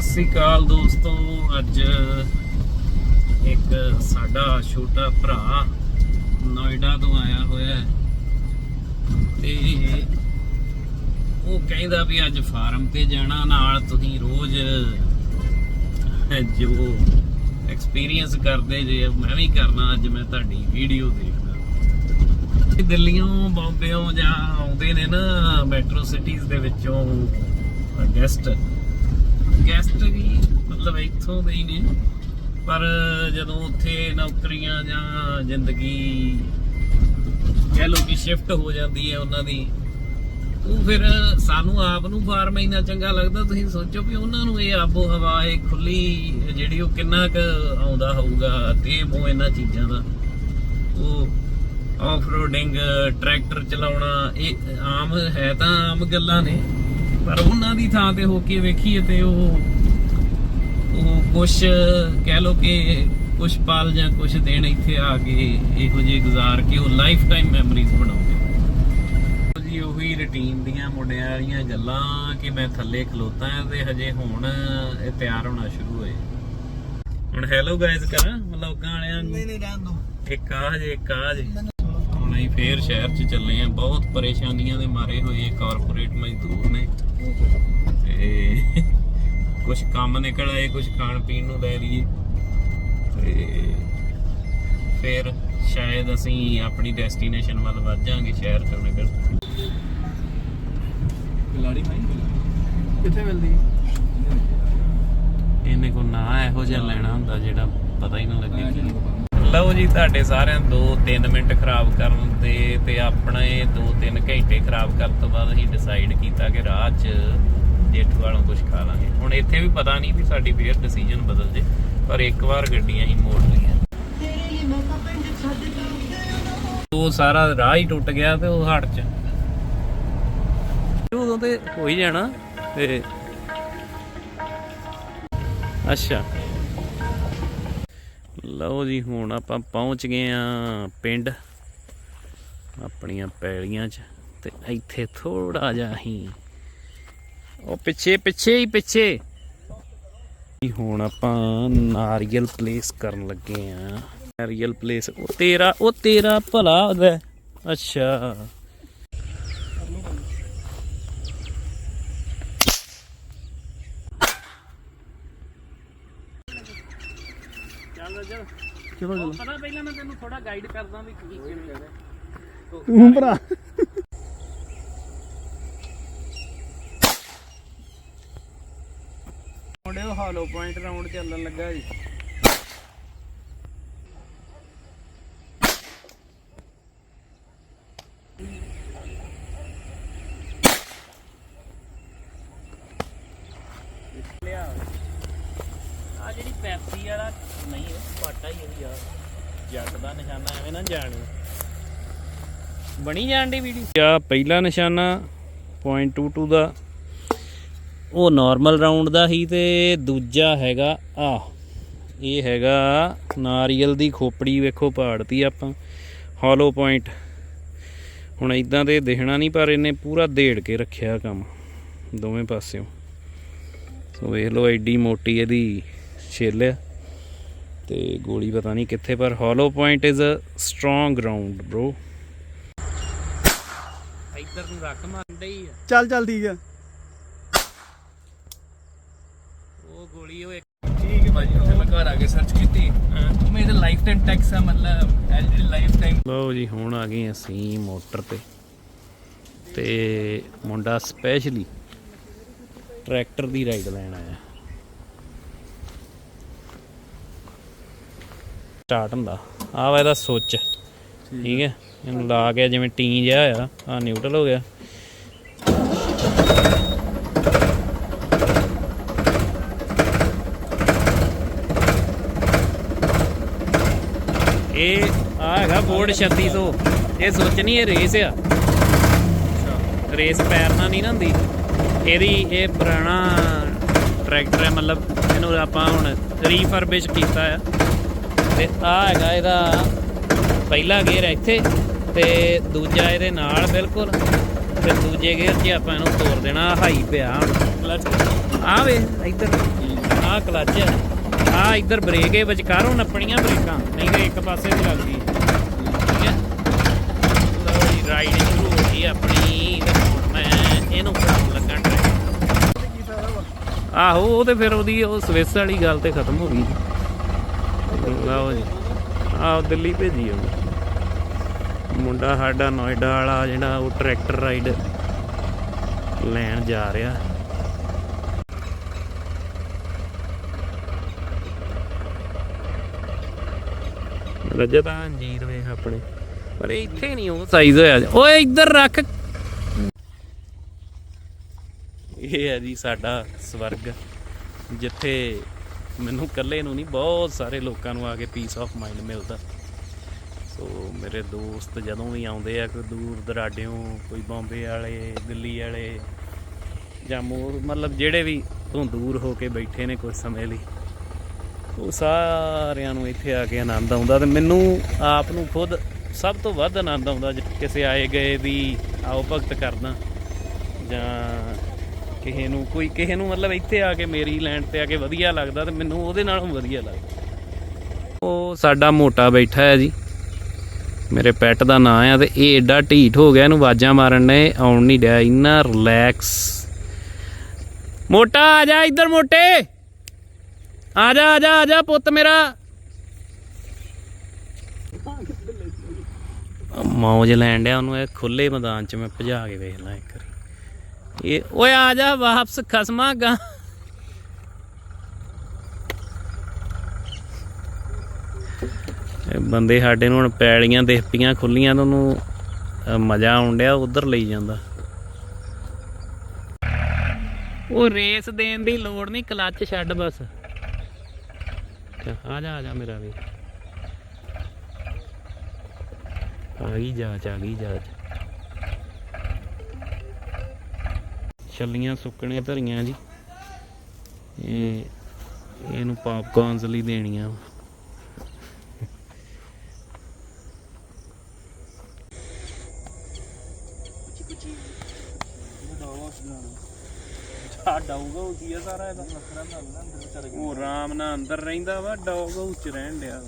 ਸਤਿ ਸ੍ਰੀ ਅਕਾਲ ਦੋਸਤੋ, ਅੱਜ ਇੱਕ ਸਾਡਾ ਛੋਟਾ ਭਰਾ ਨੋਇਡਾ ਤੋਂ ਆਇਆ ਹੋਇਆ ਹੈ। ਤੇ ਉਹ ਕਹਿੰਦਾ ਵੀ ਅੱਜ ਫਾਰਮ ਤੇ ਜਾਣਾ, ਨਾਲ ਤੁਸੀਂ ਰੋਜ਼ ਜੋ ਐਕਸਪੀਰੀਅੰਸ ਕਰਦੇ ਜੇ, ਮੈਂ ਵੀ ਕਰਨਾ, ਅੱਜ ਮੈਂ ਤੁਹਾਡੀ ਵੀਡੀਓ ਦੇਖਦਾ। ਇਹ ਦਿੱਲੀੋਂ ਬੰਬੇੋਂ ਜਾਂ ਆਉਂਦੇ ਨੇ ਨਾ ਮੈਟਰੋ ਸਿਟੀਜ਼ ਦੇ ਵਿੱਚੋਂ ਗੈਸਟ ਗੈਸਟ ਵੀ ਮਤਲਬ ਇੱਥੋਂ ਦੇ ਹੀ ਨੇ। ਪਰ ਜਦੋਂ ਉੱਥੇ ਨੌਕਰੀਆਂ ਜਾਂ ਜ਼ਿੰਦਗੀ ਕਹਿ ਲੋ ਕਿ ਸ਼ਿਫਟ ਹੋ ਜਾਂਦੀ ਹੈ ਉਹਨਾਂ ਦੀ, ਉਹ ਫਿਰ ਸਾਨੂੰ ਆਪ ਨੂੰ ਫਾਰਮ ਇੰਨਾ ਚੰਗਾ ਲੱਗਦਾ, ਤੁਸੀਂ ਸੋਚੋ ਵੀ ਉਹਨਾਂ ਨੂੰ ਇਹ ਆਬੋ ਹਵਾ ਇਹ ਖੁੱਲੀ ਜਿਹੜੀ ਉਹ ਕਿੰਨਾ ਕੁ ਆਉਂਦਾ ਹੋਊਗਾ ਤੇ ਮੋ ਇਹਨਾਂ ਚੀਜ਼ਾਂ ਦਾ। ਉਹ ਆਫ ਰੋਡਿੰਗ ਟਰੈਕਟਰ ਚਲਾਉਣਾ, ਇਹ ਆਮ ਹੈ ਤਾਂ ਆਮ ਗੱਲਾਂ ਨੇ। ਪਰ ਉਹਨਾਂ ਦੀ ਥਾਂ ਤੇ ਹੋ ਕੇ ਵੇਖੀਏ ਤੇ ਉਹ ਉਹ ਕੁਛ ਕਹਿ ਲੋ ਕਿ ਕੁਛ ਪਲ ਜਾਂ ਕੁਛ ਦਿਨ ਇੱਥੇ ਆ ਕੇ ਇਹੋ ਜਿਹੇ ਗੁਜ਼ਾਰ ਕੇ ਉਹ ਲਾਈਫ ਟਾਈਮ ਮੈਮਰੀਜ਼ ਬਣਾਉਂਦੇ ਜੀ ਉਹੀ ਰੁਟੀਨ ਦੀਆਂ ਮੁੰਡਿਆਂ ਵਾਲੀਆਂ ਗੱਲਾਂ ਕਿ ਮੈਂ ਥੱਲੇ ਖਲੋਤਾ ਹਾਂ ਤੇ ਹਜੇ ਹੁਣ ਇਹ ਤਿਆਰ ਹੋਣਾ ਸ਼ੁਰੂ ਹੋਏ। ਹੁਣ ਹੈਲੋ ਗਾਇਜ਼ ਕਰਾਂ ਵਲੋਗਾਂ ਵਾਲਿਆਂ ਨੂੰ? ਨਹੀਂ ਨਹੀਂ ਰਹਿਣ ਦੋ। ਇੱਕ ਆ ਜੇ ਇੱਕ ਆ ਜੇ। ਅਸੀਂ ਫੇਰ ਸ਼ਹਿਰ 'ਚ ਚੱਲੇ ਆ। ਬਹੁਤ ਪਰੇਸ਼ਾਨੀਆਂ ਦੇ ਮਾਰੇ ਹੋਏ ਕਾਰਪੋਰੇਟ ਮਜ਼ਦੂਰ ਨੇ। ਤੇ ਕੁਝ ਕੰਮ ਨਿਕਲ ਆਏ ਕੁਝ ਖਾਣ ਪੀਣ ਨੂੰ ਲੈ ਲਈਏ। ਤੇ ਫਿਰ ਸ਼ਾਇਦ ਅਸੀਂ ਆਪਣੀ ਡੈਸਟੀਨੇਸ਼ਨ ਵੱਲ ਵੱਧ ਜਾਾਂਗੇ ਸ਼ਹਿਰ ਚੋਂ ਨਿਕਲ। ਬਿਲਾੜੀ ਖਾਈ ਕਿੱਥੇ ਮਿਲਦੀ? ਇਹਨੇ ਕੋ ਨਾ ਇਹੋ ਜਿਹਾ ਲੈਣਾ ਹੁੰਦਾ ਜਿਹੜਾ ਪਤਾ ਹੀ ਨਾ ਲੱਗੇ। ਕੀ ਲਓ ਜੀ ਤੁਹਾਡੇ ਸਾਰਿਆਂ 2-3 ਮਿੰਟ ਖਰਾਬ ਕਰਨ ਦੇ ਤੇ ਆਪਣੇ 2-3 ਘੰਟੇ ਖਰਾਬ ਕਰਨ ਤੋਂ ਬਾਅਦ ਅਸੀਂ ਡਿਸਾਈਡ ਕੀਤਾ ਕਿ ਰਾਹ 'ਚ ਜੇਠੂ ਵਾਲੋਂ ਕੁਝ ਖਾ ਲਾਂਗੇ। ਹੁਣ ਇੱਥੇ ਵੀ ਪਤਾ ਨਹੀਂ ਵੀ ਸਾਡੀ ਫੇਰ ਡਿਸੀਜਨ ਬਦਲ ਜੇ, ਪਰ ਇੱਕ ਵਾਰ ਗੱਡੀਆਂ ਹੀ ਮੋੜ ਲਈਆਂ। ਉਹ ਸਾਰਾ ਰਾਹ ਹੀ ਟੁੱਟ ਗਿਆ ਤੇ ਉਹ ਹੜ 'ਚ। ਉਦੋਂ ਤੇ ਹੋ ਹੀ ਜਾਣਾ ਤੇ ਅੱਛਾ। ਲਓ ਜੀ, ਹੁਣ ਆਪਾਂ ਪਹੁੰਚ ਗਏ ਆ ਪਿੰਡ ਆਪਣੀਆਂ ਪੈਲੀਆਂ 'ਚ ਤੇ ਇੱਥੇ ਥੋੜਾ ਜਿਹਾ ਹੀ। ਉਹ ਪਿੱਛੇ ਪਿੱਛੇ ਹੀ, ਪਿੱਛੇ। ਹੁਣ ਆਪਾਂ ਨਾਰੀਅਲ ਪਲੇਸ ਕਰਨ ਲੱਗੇ ਆ ਨਾਰੀਅਲ ਪਲੇਸ ਉਹ ਤੇਰਾ ਉਹ ਤੇਰਾ ਭਲਾ ਅੱਛਾ ਚੱਲ ਚੱਲ ਚਲੋ ਚਲੋ ਪਤਾ ਪਹਿਲਾਂ ਮੈਂ ਤੈਨੂੰ ਥੋੜਾ ਗਾਈਡ ਕਰਦਾ ਵੀ ਕੀ ਕਿਵੇਂ ਤੂੰ ਭਰਾ। ਮੁੰਡਿਓ ਹਾਲੋ ਪੁਆਇੰਟ ਰਾਉਂਡ ਚੱਲਣ ਲੱਗਾ ਜੀ ਆ ਜਿਹੜੀ ਪੈਪਸੀ ਵਾਲਾ ਨਹੀਂ ਇਹ ਪਾਟਾ ਹੀ ਹੈ ਯਾਰ ਜੱਟ ਦਾ ਨਿਸ਼ਾਨਾ ਐਵੇਂ ਨਾ ਜਾਣ। ਬਣੀ ਜਾਣ ਦੀ ਵੀਡੀਓ? ਆ ਪਹਿਲਾ ਨਿਸ਼ਾਨਾ 0.22 ਦਾ। ਉਹ ਨਾਰਮਲ ਰਾਉਂਡ ਦਾ ਹੀ ਤੇ ਦੂਜਾ ਹੈਗਾ ਆ ਇਹ ਹੈਗਾ ਨਾਰੀਅਲ ਦੀ ਖੋਪੜੀ ਵੇਖੋ ਪਾੜਤੀ ਆਪਾਂ। ਹਾਲੋ ਪੁਆਇੰਟ ਹੁਣ ਇਦਾਂ ਤੇ ਦਿਖਣਾ ਨਹੀਂ ਪਰ ਇਹਨੇ ਪੂਰਾ ਦੇੜ ਕੇ ਰੱਖਿਆ ਕੰਮ ਦੋਵੇਂ ਪਾਸਿਓਂ। ਸੋ ਵੇਖ ਲਓ ਐਡੀ ਮੋਟੀ ਇਹਦੀ ਛਿੱਲ ਆ। ਤੇ ਗੋਲੀ ਪਤਾ ਨਹੀਂ ਕਿੱਥੇ ਪਰ hollow point is a strong ground bro ਇੱਧਰ ਨੂੰ ਰੱਖ ਮੰਨਦੇ ਹੀ ਆ। ਚੱਲ ਚੱਲ ਠੀਕ ਆ। ਉਹ ਗੋਲੀ ਉਹ ਠੀਕ ਹੈ ਭਾਈ ਉੱਥੇ ਮੈਂ ਘਰ ਆ ਕੇ ਸਰਚ ਕੀਤੀ। ਮੇਰੇ ਲਾਈਫ ਟਾਈਮ ਟੈਕਸ ਆ ਮਤਲਬ ਐਲਡੀ ਲਾਈਫ ਟਾਈਮ ਲਓ ਜੀ ਹੁਣ ਆ ਗਏ ਅਸੀਂ ਮੋਟਰ ਤੇ। ਤੇ ਮੁੰਡਾ ਸਪੈਸ਼ਲੀ ਟਰੈਕਟਰ ਦੀ ਰਾਈਡ ਲੈਣ ਆਇਆ। ਸਟਾਰਟ ਹੁੰਦਾ। ਆ ਵਾ ਇਹਦਾ ਸੁੱਚ। ਠੀਕ ਹੈ। ਇਹਨੂੰ ਲਾ ਕੇ ਜਿਵੇਂ ਟੀ ਜਿਹਾ ਆ ਆ ਨਿਊਟਰਲ ਹੋ ਗਿਆ। ਇਹ ਆ ਹੈਗਾ ਬੋਰਡ 3600 ਇਹ ਸੁੱਚ ਨਹੀਂ ਇਹ ਰੇਸ ਆ। ਰੇਸ ਪੈਰ ਨਾਲ ਨਹੀਂ ਨਾ ਹੁੰਦੀ। ਇਹਦੀ ਇਹ ਪੁਰਾਣਾ ਟਰੈਕਟਰ ਹੈ ਮਤਲਬ ਇਹਨੂੰ ਆਪਾਂ ਹੁਣ ਰੀਫਰਬਿਸ਼ ਕੀਤਾ ਆ। ਤੇ ਆ ਹੈਗਾ ਇਹਦਾ ਪਹਿਲਾ ਗੇਅਰ ਇੱਥੇ ਤੇ ਦੂਜਾ ਇਹਦੇ ਨਾਲ ਬਿਲਕੁਲ ਤੇ ਦੂਜੇ ਗੇਅਰ 'ਚ ਆਪਾਂ ਇਹਨੂੰ ਤੋੜ ਦੇਣਾ ਹਾਈ ਪਿਆ। ਕਲਚ। ਆ ਵੇ ਇੱਧਰ। ਆ ਕਲੱਚ ਆ ਇੱਧਰ ਬ੍ਰੇਕ ਹੈ ਵਿਚਕਾਰੋਂ ਨੱਪਣੀਆਂ ਬ੍ਰੇਕਾਂ ਨਹੀਂ ਤੇ ਇੱਕ ਪਾਸੇ ਤੇ ਲੱਗਦੀ ਠੀਕ ਹੈ। ਲਓ ਜੀ ਰਾਈਡ ਸ਼ੁਰੂ ਹੋ ਗਈ ਆਪਣੀ ਤੇ ਹੁਣ ਮੈਂ ਇਹਨੂੰ ਆਹੋ ਉਹ ਤੇ ਫਿਰ ਉਹਦੀ ਉਹ ਸਵਿਸ ਵਾਲੀ ਗੱਲ ਤੇ ਖਤਮ ਹੋ ਗਈ ਲਓ ਜੀ। ਆਹ ਦਿੱਲੀ ਭੇਜੀ ਉਹ ਮੁੰਡਾ ਸਾਡਾ ਨੋਇਡਾ ਵਾਲਾ, ਜਿਹੜਾ ਉਹ ਟਰੈਕਟਰ ਰਾਈਡ ਲੈਣ ਜਾ ਰਿਹਾ। ਰਜਤਾ ਅੰਜੀਰ ਵੇਖ ਆਪਣੇ। ਪਰ ਇਹ ਇੱਥੇ ਨਹੀਂ, ਉਹ ਸਾਈਜ਼ ਹੋਇਆ ਓਏ, ਇੱਧਰ ਰੱਖ। ਇਹ ਹੈ ਜੀ ਸਾਡਾ ਸਵਰਗ, ਜਿੱਥੇ ਮੈਨੂੰ ਇਕੱਲੇ ਨੂੰ ਨਹੀਂ, ਬਹੁਤ ਸਾਰੇ ਲੋਕਾਂ ਨੂੰ ਆ ਕੇ ਪੀਸ ਆਫ ਮਾਈਂਡ ਮਿਲਦਾ। ਸੋ ਮੇਰੇ ਦੋਸਤ ਜਦੋਂ ਵੀ ਆਉਂਦੇ ਆ, ਕੋਈ ਦੂਰ ਦਰਾਡਿਓਂ, ਕੋਈ ਬੰਬੇ ਵਾਲੇ, ਦਿੱਲੀ ਵਾਲੇ, ਜਾਂ ਮੋਰ, ਮਤਲਬ ਜਿਹੜੇ ਵੀ ਤੋਂ ਦੂਰ ਹੋ ਕੇ ਬੈਠੇ ਨੇ ਕੁਝ ਸਮੇਂ ਲਈ, ਉਹ ਸਾਰਿਆਂ ਨੂੰ ਇੱਥੇ ਆ ਕੇ ਆਨੰਦ ਆਉਂਦਾ ਤੇ ਮੈਨੂੰ ਆਪ ਨੂੰ ਖੁਦ ਸਭ ਤੋਂ ਵੱਧ ਆਨੰਦ ਆਉਂਦਾ, ਜੇ ਕਿਸੇ ਆਏ ਗਏ ਦੀ ਆਓ ਭਗਤ ਕਰਦਾ ਜਾਂ ਕਿਸੇ ਨੂੰ ਕੋਈ, ਕਿਸੇ ਨੂੰ ਮਤਲਬ ਇੱਥੇ ਆ ਕੇ ਮੇਰੀ ਲੈਂਡ ਤੇ ਆ ਕੇ ਵਧੀਆ ਲੱਗਦਾ ਤੇ ਮੈਨੂੰ ਉਹਦੇ ਨਾਲੋਂ ਵਧੀਆ ਲੱਗਦਾ। ਉਹ ਸਾਡਾ ਮੋਟਾ ਬੈਠਾ ਹੈ ਜੀ। ਮੇਰੇ ਪੈਟ ਦਾ ਨਾਂ ਆ ਤੇ ਇਹ ਏਡਾ ਢੀਠ ਹੋ ਗਿਆ, ਇਹਨੂੰ ਆਵਾਜ਼ਾਂ ਮਾਰਨ ਨੇ, ਆਉਣ ਨਹੀਂ ਡਿਆ, ਇੰਨਾ ਰਿਲੈਕਸ ਮੋਟਾ, ਆ ਜਾ ਇੱਧਰ ਮੋਟੇ। ਆ ਜਾ ਆ ਜਾ ਆ ਜਾ ਪੁੱਤ ਮੇਰਾ। ਮੌਜ ਲੈਣ ਡਿਆ ਉਹਨੂੰ, ਇਹ ਖੁੱਲੇ ਮੈਦਾਨ 'ਚ ਮੈਂ ਭਜਾ ਕੇ ਵੇਖ ਲਾਂ ਇੱਕ ਵਾਰੀ। ਇਹ ਓਏ ਆ ਜਾ ਵਾਪਸ ਖਸਮਾ ਗਾ। ਬੰਦੇ ਸਾਡੇ ਨੂੰ ਹੁਣ ਪੈਲੀਆਂ ਦੇਖ ਪੀਆਂ ਖੁੱਲੀਆਂ ਤਾਂ ਉਹਨੂੰ ਮਜ਼ਾ ਆਉਣ ਡਿਆ, ਉਧਰ ਲਈ ਜਾਂਦਾ। ਉਹ ਰੇਸ ਦੇਣ ਦੀ ਲੋੜ ਨਹੀਂ, ਕਲੱਚ ਛੱਡ ਬਸ। ਆ ਜਾ ਆ ਜਾ ਮੇਰਾ ਵੀ। ਆ ਗਈ ਜਾਂਚ, ਆ ਗਈ ਜਾਂਚ। ਛੱਲੀਆਂ ਸੁੱਕਣੇ ਧਰੀਆਂ ਜੀ। ਇਹ ਇਹਨੂੰ ਪਾਪਕੌਰਨਸ ਲਈ ਦੇਣੀਆਂ। ਡੌਗ ਹਾਊਸ ਹੀ ਆ ਸਾਰਾ ਇਹਦਾ। ਉਹ ਆਰਾਮ ਨਾਲ ਅੰਦਰ ਰਹਿੰਦਾ ਵਾ ਡੌਗ ਹਾਊਸ ਚ ਰਹਿਣ ਡਿਆ।